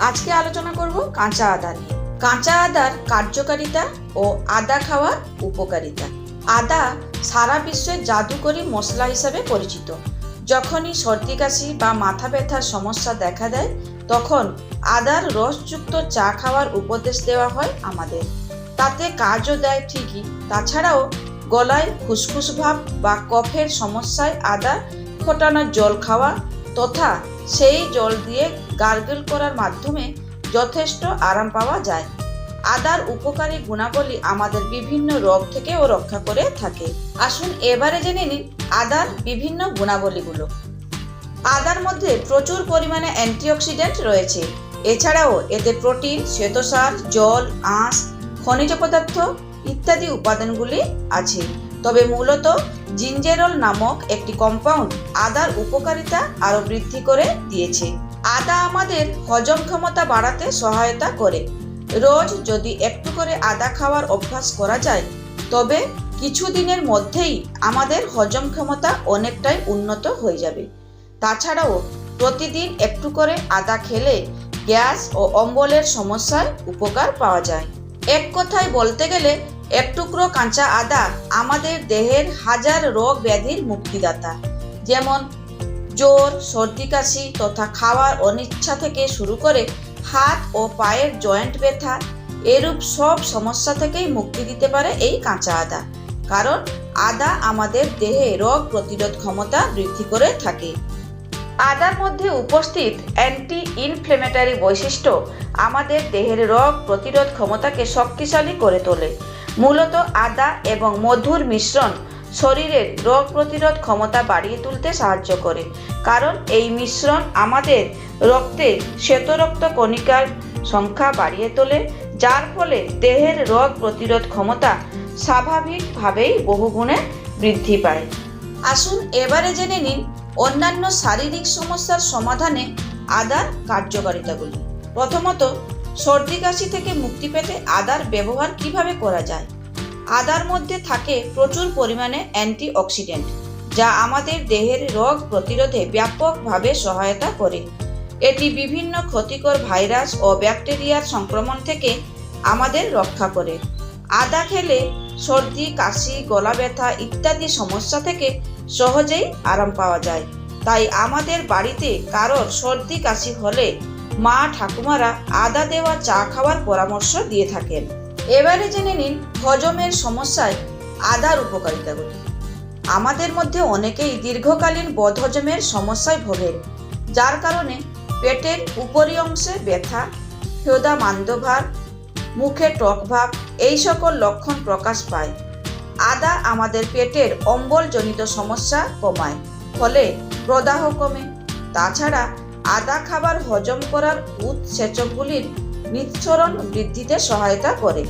আজকে আলোচনা করব কাঁচা আদা নিয়ে। কাঁচা আদার কার্যকারিতা ও আদা খাওয়ার উপকারিতা। আদা সারা বিশ্বের জাদুকরী মশলা হিসাবে পরিচিত। যখনই সর্দি কাশি বা মাথা ব্যথার সমস্যা দেখা দেয়, তখন আদার রসযুক্ত চা খাওয়ার উপদেশ দেওয়া হয় আমাদের। তাতে কাজও দেয় ঠিকই। তাছাড়াও গলায় ফুসফুস ভাব বা কফের সমস্যায় আদা ফোটানো জল খাওয়া তথা সেই জল দিয়ে গার্গল করার মাধ্যমে যথেষ্ট আরাম পাওয়া যায়। আদার উপকারী গুণাবলী আমাদের বিভিন্ন রোগ থেকেও রক্ষা করে থাকে। আসুন এবারে জেনে নিন আদার বিভিন্ন গুণাবলীগুলো। আদার মধ্যে প্রচুর পরিমাণে অ্যান্টিঅক্সিডেন্ট রয়েছে। এছাড়াও এতে প্রোটিন, শ্বেতসার, জল, আঁশ, খনিজ পদার্থ ইত্যাদি উপাদানগুলি আছে। তবে মূলত জিঞ্জেরল নামক একটি কম্পাউন্ড আদার উপকারিতা আরও বৃদ্ধি করে দিয়েছে। আদা আমাদের হজম ক্ষমতা বাড়াতে সহায়তা করে। রোজ যদি একটু করে আদা খাওয়ার অভ্যাস করা যায়, তবে কিছুদিনের মধ্যেই আমাদের হজম ক্ষমতা অনেকটাই উন্নত হয়ে যাবে। তাছাড়াও প্রতিদিন একটু করে আদা খেলে গ্যাস ও অম্বলের সমস্যায় উপকার পাওয়া যায়। এক কথায় বলতে গেলে এক টুকরো কাঁচা আদা আমাদের দেহের হাজার রোগ ব্যাধির মুক্তিদাতা। যেমন জ্বর, সর্দি কাশি তথা খাওয়ার অনিচ্ছা থেকে শুরু করে হাত ও পায়ের জয়েন্ট ব্যথা, এরূপ সব সমস্যা থেকেই মুক্তি দিতে পারে এই কাঁচা আদা। কারণ আদা আমাদের দেহে রোগ প্রতিরোধ ক্ষমতা বৃদ্ধি করে থাকে। আদার মধ্যে উপস্থিত অ্যান্টি ইনফ্লেমেটারি বৈশিষ্ট্য আমাদের দেহের রোগ প্রতিরোধ ক্ষমতাকে শক্তিশালী করে তোলে। মূলত আদা এবং মধুর মিশ্রণ শরীরের রোগ প্রতিরোধ ক্ষমতা বাড়িয়ে তুলতে সাহায্য করে। কারণ এই মিশ্রণ আমাদের রক্তে শ্বেতরক্ত কণিকার সংখ্যা বাড়িয়ে তোলে, যার ফলে দেহের রোগ প্রতিরোধ ক্ষমতা স্বাভাবিকভাবেই বহুগুণে বৃদ্ধি পায়। আসুন এবারে জেনে নিন অন্যান্য শারীরিক সমস্যার সমাধানে আদার কার্যকারিতাগুলি। প্রথমত সর্দি কাশি থেকে মুক্তি পেতে আদার ব্যবহার কীভাবে করা যায়? আদার মধ্যে থাকে প্রচুর পরিমাণে অ্যান্টিঅক্সিডেন্ট, যা আমাদের দেহের রোগ প্রতিরোধে ব্যাপকভাবে সহায়তা করে। এটি বিভিন্ন ক্ষতিকর ভাইরাস ও ব্যাকটেরিয়ার সংক্রমণ থেকে আমাদের রক্ষা করে। আদা খেলে সর্দি, কাশি, গলা ব্যথা ইত্যাদি সমস্যা থেকে সহজেই আরাম পাওয়া যায়। তাই আমাদের বাড়িতে কারোর সর্দি, কাশি হলে মা ঠাকুমারা আদা দেওয়া চা খাওয়ার পরামর্শ দিয়ে থাকেন। এবারে জেনে নিন হজমের সমস্যায় আদার উপকারিতাগুলি আমাদের মধ্যে অনেকেই দীর্ঘকালীন বদহজমের সমস্যায় ভোগেন যার কারণে পেটের উপরি অংশে ব্যথা, ক্ষুধা, মান্দভার, মুখে টক ভাব, এই সকল লক্ষণ প্রকাশ পায়। আদা আমাদের পেটের অম্বলজনিত সমস্যা কমায়, ফলে প্রদাহ কমে। তাছাড়া আদা খাবার হজম করার উৎসেচকগুলির নিঃসরণ বৃদ্ধিতে সহায়তা করে।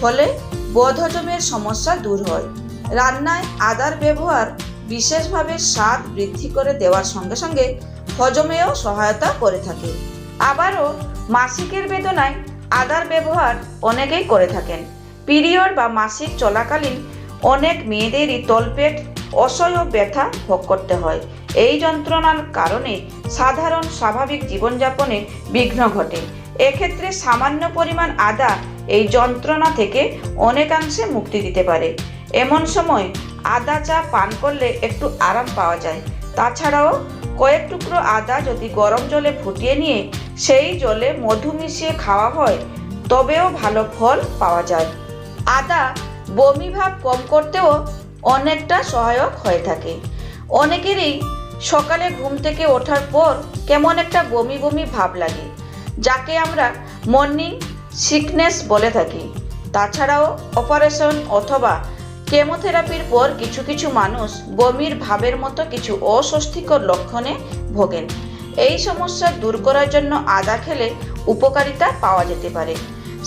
ফলে বদহজমের সমস্যা দূর হয়। রান্নায় আদার ব্যবহার বিশেষভাবে স্বাদ বৃদ্ধি করে দেওয়ার সঙ্গে সঙ্গে হজমেও সহায়তা করে থাকে। আবারও মাসিকের বেদনায় আদার ব্যবহার অনেকেই করে থাকেন। পিরিয়ড বা মাসিক চলাকালীন অনেক মেয়েদেরই তলপেট, অসহ্য ব্যথা ভোগ করতে হয়। এই যন্ত্রণার কারণে সাধারণ স্বাভাবিক জীবনযাপনে বিঘ্ন ঘটে। এক্ষেত্রে সামান্য পরিমাণ আদা এই যন্ত্রণা থেকে অনেকাংশে মুক্তি দিতে পারে। এমন সময় আদা চা পান করলে একটু আরাম পাওয়া যায়। তাছাড়াও কয়েক টুকরো আদা যদি গরম জলে ফুটিয়ে নিয়ে সেই জলে মধু মিশিয়ে খাওয়া হয়, তবেও ভালো ফল পাওয়া যায়। আদা বমি ভাব কম করতেও অনেকটা সহায়ক হয়ে থাকে। অনেকেরই সকালে ঘুম থেকে ওঠার পর কেমন একটা বমি বমি ভাব লাগে, যাকে আমরা মর্নিং সিকনেস বলে থাকি। তাছাড়াও অপারেশন অথবা কেমোথেরাপির পর কিছু কিছু মানুষ বমির ভাবের মতো কিছু অস্বস্তিকর লক্ষণে ভোগেন। এই সমস্যা দূর করার জন্য আদা খেলে উপকারিতা পাওয়া যেতে পারে।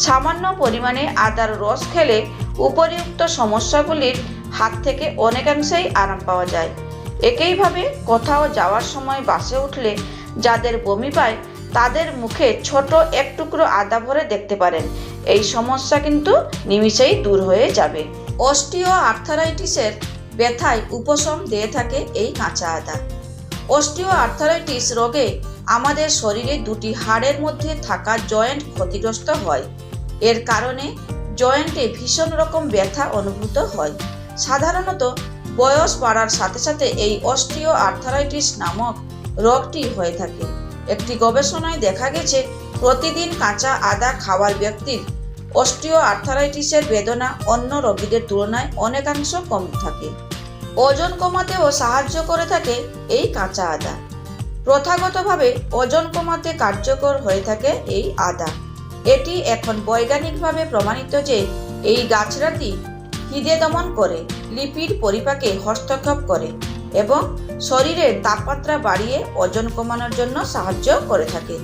সামান্য পরিমাণে আদার রস খেলে উপরিউক্ত সমস্যাগুলির হাত থেকে অনেকাংশেই আরাম পাওয়া যায়। একইভাবে কোথাও যাওয়ার সময় বাসে উঠলে যাদের বমি পায়, তাদের মুখে ছোট এক টুকরো আদা ভরে দেখতে পারেন। এই সমস্যা কিন্তু নিমিষেই দূর হয়ে যাবে। অস্টিও আর্থারাইটিসের ব্যথায় উপশম দিয়ে থাকে এই কাঁচা আদা। অস্টিও আর্থারাইটিস রোগে আমাদের শরীরে দুটি হাড়ের মধ্যে থাকা জয়েন্ট ক্ষতিগ্রস্ত হয়। এর কারণে জয়েন্টে ভীষণ রকম ব্যথা অনুভূত হয়। সাধারণত বয়স বাড়ার সাথে সাথে এই অস্টিও আর্থারাইটিস নামক রোগটি হয়ে থাকে। একটি গবেষণায় দেখা গেছে, প্রতিদিন কাঁচা আদা খাওয়ার ব্যক্তির অস্টিও আর্থারাইটিসের বেদনা অন্য রোগীদের তুলনায় অনেকাংশ কম থাকে। ওজন কমাতেও সাহায্য করে থাকে এই কাঁচা আদা। প্রথাগতভাবে ওজন কমাতে কার্যকর হয়ে থাকে এই আদা। এটি এখন বৈজ্ঞানিকভাবে প্রমাণিত যে এই গাছরাটি খিদে দমন করে। লিপিড পরিপাকে হস্তক্ষেপ করে এবং শরীরের তাপমাত্রা বাড়িয়ে ওজন কমানোর জন্য সাহায্য করে থাকে।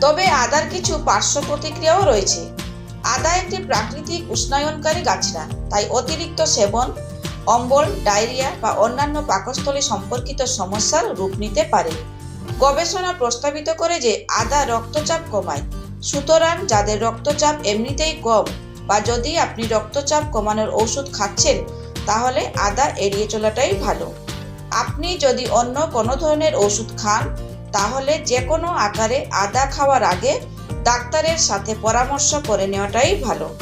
তবে আদার কিছু পার্শ্ব প্রতিক্রিয়াও রয়েছে। আদা একটি প্রাকৃতিক উষ্ণায়নকারী গাছড়া তাই অতিরিক্ত সেবন, অম্বল, ডায়রিয়া বা অন্যান্য পাকস্থলী সম্পর্কিত সমস্যার রূপ নিতে পারে। গবেষণা প্রস্তাবিত করে যে আদা রক্তচাপ কমায়। সুতরাং যাদের রক্তচাপ এমনিতেই কম বা যদি আপনি রক্তচাপ কমানোর ওষুধ খাচ্ছেন তাহলে আদা এড়িয়ে চলাটাই ভালো। আপনি যদি অন্য কোনো ধরনের ওষুধ খান, তাহলে যে কোনো আকারে আদা খাওয়ার আগে ডাক্তারের সাথে পরামর্শ করে নেওয়াটাই ভালো।